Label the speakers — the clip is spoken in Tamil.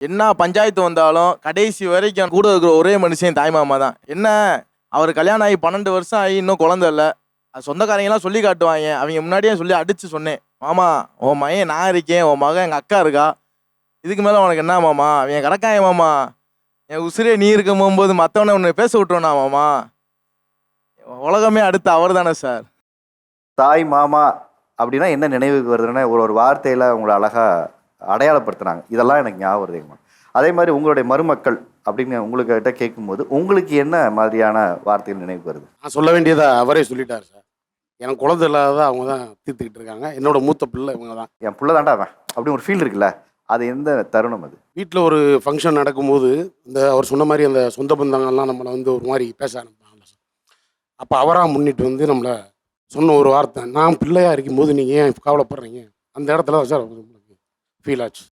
Speaker 1: என்ன பஞ்சாயத்து வந்தாலும் கடைசி வரைக்கும் கூட இருக்கிற ஒரே மனுஷன் தாய் மாமா தான். என்ன? அவர் கல்யாணம் ஆகி பன்னெண்டு வருஷம் ஆகி இன்னும் குழந்தை இல்லை. அது சொந்தக்காரங்கெல்லாம் சொல்லி காட்டுவாங்க. அவங்க முன்னாடியே சொல்லி அடித்து சொன்னேன். மாமா உன் மகன் நான் இருக்கேன். உன் மகன் எங்கள் அக்கா இருக்கா? இதுக்கு மேலே உனக்கு என்ன மாமா? அவன் கிடக்காய மாமா. என் உசிரே நீ இருக்கும் போகும்போது மற்றவனை உன்னை பேச விட்டுருவனா மாமா? உலகமே அடுத்து அவர் தானே சார்.
Speaker 2: தாய் மாமா அப்படின்னா என்ன நினைவுக்கு வருதுன்னா ஒரு ஒரு வார்த்தையில் உங்களை அழகாக அடையாளப்படுத்துனாங்க. இதெல்லாம் எனக்கு ஞாபகம் வருதுங்கம்மா அதே மாதிரி உங்களுடைய மருமக்கள் அப்படின்னு உங்கள்கிட்ட கேட்கும்போது உங்களுக்கு என்ன மாதிரியான வார்த்தைகள் நினைவுக்கு வருது?
Speaker 3: நான் சொல்ல வேண்டியதை அவரே சொல்லிட்டார் சார். எனக்கு குழந்தை இல்லாத அவங்க தான் தீர்த்துக்கிட்டு இருக்காங்க. என்னோட மூத்த பிள்ளை இவங்க தான்.
Speaker 2: என் புள்ள தாண்டா அவன். அப்படி ஒரு ஃபீல் இருக்குல்ல? அது எந்த தருணம் அது?
Speaker 3: வீட்டில் ஒரு ஃபங்க்ஷன் நடக்கும்போது இந்த அவர் சொன்ன மாதிரி அந்த சொந்த பந்தங்கள்லாம் நம்மளை வந்து ஒரு மாதிரி பேச ஆரம்பிப்பாங்க சார். அப்போ அவராக முன்னிட்டு வந்து நம்மளை சொன்ன ஒரு வார்த்தை நான் பிள்ளையாக இருக்கும்போது நீங்கள் ஏன் கவலைப்படுறீங்க? அந்த இடத்துல தான் சார் ஃபீல் ஆச்சு